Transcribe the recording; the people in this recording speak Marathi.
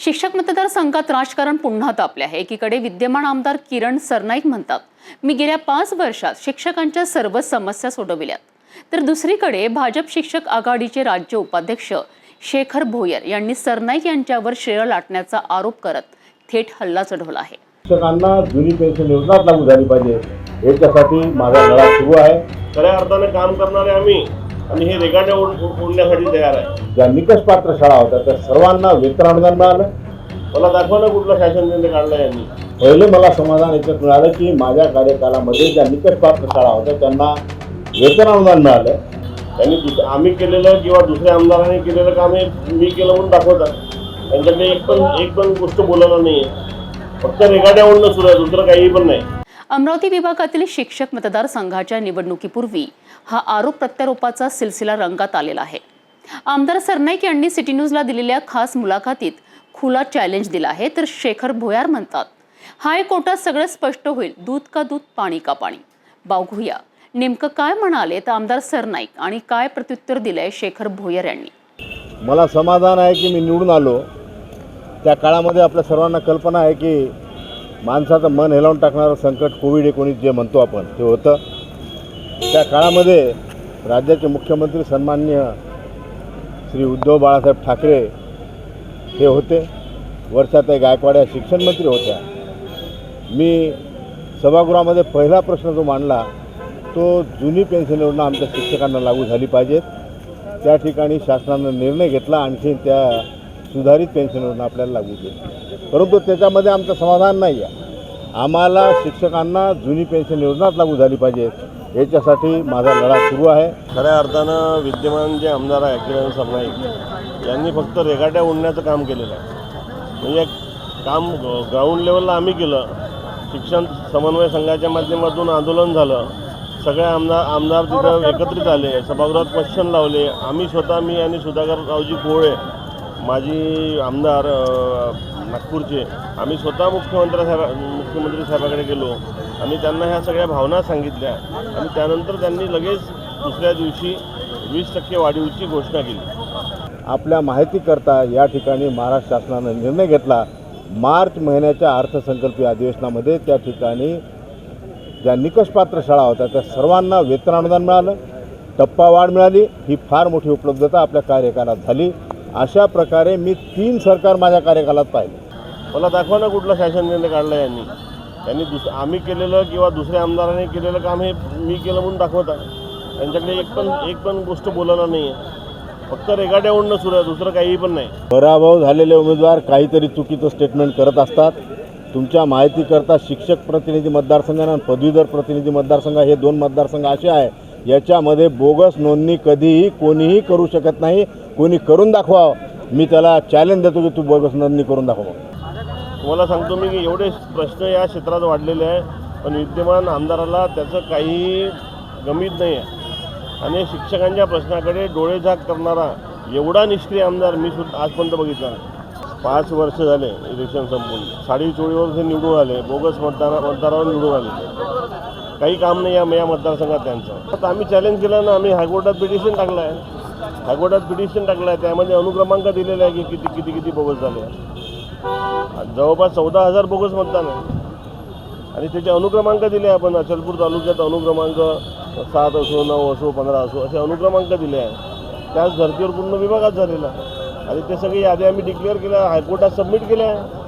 शिक्षक मतदारसंघात राजकारण पुन्हा तापले आहे. एकीकडे विद्यमान आमदार किरण सरनाईक म्हणतात मी गेल्या पाच वर्षात शिक्षकांच्या सर्व समस्या सोडविल्यात. तर दुसरीकडे भाजप शिक्षक आघाडीचे राज्य उपाध्यक्ष शेखर भोयर यांनी सरनाईक यांच्यावर श्रेय लाटण्याचा आरोप करत थेट हल्ला चढवला आहे. शिक्षकांना जुनी पेन्शन योजना लागू झाली पाहिजे. याच्यासाठी माझा लढा सुरू आहे. खऱ्या अर्थाने काम करणारे आम्ही आणि हे रेगाड्या ओढ- ओढण्यासाठी तयार आहे. ज्या निकष पात्र शाळा होत्या त्या सर्वांना वेतन अनुदान मिळालं. मला दाखवा ना कुठलं शासन निर्णय काढलाय यांनी. पहिलं मला समाधान याच्यात मिळालं की माझ्या कार्यकालामध्ये ज्या निकष पात्र शाळा होत्या त्यांना वेतन अनुदान मिळालं. त्यांनी दुस- आम्ही केलेलं किंवा दुसऱ्या आमदारांनी केलेलं काम हे मी केलं म्हणून दाखवतात. त्यांच्याकडे एक पण एक पण गोष्ट बोलवलं नाहीये. फक्त रेगाड्या ओढणं सुरू आहे दुसरं काही पण नाही. अमरावती विभागातील शिक्षक मतदारसंघाच्या निवडणुकीपूर्वी हा आरोप प्रत्यारोपाचा सिलसिला रंगात आलेला आहे. आमदार सरनाईक यांनी सिटी न्यूजला दिलेल्या खास मुलाखतीत खुला चॅलेंज दिला आहे तर शेखर भोयार म्हणतात हायकोर्टात सगळं स्पष्ट होईल दूध का दूध पाणी का पाणी. बघूया नेमकं काय म्हणाले तर आमदार सरनाईक आणि काय प्रत्युत्तर दिलंय शेखर भोयर यांनी? मला समाधान आहे की मी निवडून आलो. त्या काळामध्ये आपल्या सर्वांना कल्पना आहे की माणसाचं मन हेलावून टाकणारं संकट कोविड एकोणीस जे म्हणतो आपण ते होतं. त्या काळामध्ये राज्याचे मुख्यमंत्री सन्मान्य श्री उद्धव बाळासाहेब ठाकरे हे होते. वर्षाताई गायकवाड या शिक्षण मंत्री होत्या. मी सभागृहामध्ये पहिला प्रश्न जो मांडला तो जुनी पेन्शन योजना आमच्या शिक्षकांना लागू झाली पाहिजेत. त्या ठिकाणी शासनानं निर्णय घेतला आणखी त्या सुधारित पेन्शन योजना आपल्याला लागू केली परंतु त्याच्यामध्ये आमचं समाधान नाही आहे आम्हाला शिक्षकांना जुनी पेन्शन योजनाच लागू झाली पाहिजे. याच्यासाठी माझा लढा सुरू आहे. खऱ्या अर्थानं विद्यमान जे आमदार आहे किरण सरनाईक यांनी फक्त रेगाट्या ओढण्याचं काम केलेलं आहे. म्हणजे काम ग्राउंड लेवलला आम्ही केलं. शिक्षण समन्वय संघाच्या माध्यमातून आंदोलन झालं. सगळे आमदार आमदार तिथं एकत्रित आले सभागृहात क्वेश्चन लावले. आम्ही स्वतः मी आणि सुधाकर रावजी कोवळे माजी आमदार नागपूरचे. आम्ही स्वतः मुख्यमंत्री साहेब मुख्यमंत्री साहेबाकडे गेलो. आणि त्यांना ह्या सगळ्या भावना सांगितल्या. आणि त्यानंतर त्यांनी लगेच दुसऱ्या दिवशी वीस टक्के वाढीवची घोषणा केली. आपल्या माहितीकरता या ठिकाणी महाराष्ट्र शासनानं निर्णय घेतला. मार्च महिन्याच्या अर्थसंकल्पीय अधिवेशनामध्ये त्या ठिकाणी ज्या निकषपात्र शाळा होत्या त्या सर्वांना वेतन अनुदान मिळालं. टप्पा वाढ मिळाली. ही फार मोठी उपलब्धता आपल्या कार्यकाळात झाली. अशा प्रकारे मी तीन सरकार माझ्या कार्यकालात पाहिले. मला दाखवा ना कुठलं शासन निर्णय काढला यांनी. त्यांनी दुस आम्ही केलेलं किंवा दुसऱ्या आमदारांनी केलेलं काम हे मी केलं म्हणून दाखवतात त्यांच्याकडे एक पण एक पण गोष्ट बोलवलं नाही आहे फक्त रेगाड्या ओढणं सुरू आहे दुसरं काही पण नाही. पराभव झालेले उमेदवार काहीतरी चुकीचं स्टेटमेंट करत असतात. तुमच्या माहितीकरता शिक्षक प्रतिनिधी मतदारसंघ आणि पदवीधर प्रतिनिधी मतदारसंघ हे दोन मतदारसंघ असे आहे. याच्यामध्ये बोगस नोंदणी कधीही कोणीही करू शकत नाही. कोणी करून दाखवा मी त्याला चॅलेंज देतो की तू बोगस नोंदणी करून दाखव. तुम्हाला सांगतो मी की एवढे प्रश्न या क्षेत्रात वाढलेले आहे. पण विद्यमान आमदाराला त्याचं काही गमित नाही आहे. आणि शिक्षकांच्या प्रश्नाकडे डोळेझाक करणारा एवढा निष्क्रिय आमदार मी सुद्धा आजपर्यंत बघितला पाच वर्ष झाले इलेक्शन संपून. साडी चोळीवर ते निवडून आले. बोगस मतदार मतदारावर निवडून आले. काही काम नाही या या मतदारसंघात त्यांचं. आता आम्ही चॅलेंज केलं ना आम्ही हायकोर्टात पिटिशन टाकलं आहे हायकोर्टात पिटिशन टाकलं आहे त्यामध्ये अनुक्रमांक दिलेले आहे की किती किती किती बोगस झाले जवळपास चौदा हजार बोगस मतदान आहे. आणि त्याचे अनुक्रमांक दिले आपण अचलपूर तालुक्यात अनुक्रमांक सात असो नऊ असो पंधरा असो असे अनुक्रमांक दिले आहे त्याच धर्तीवर पूर्ण विभागात झालेला आणि ते सगळे यादी आम्ही डिक्लेअर केल्या हायकोर्टात सबमिट केल्या आहे.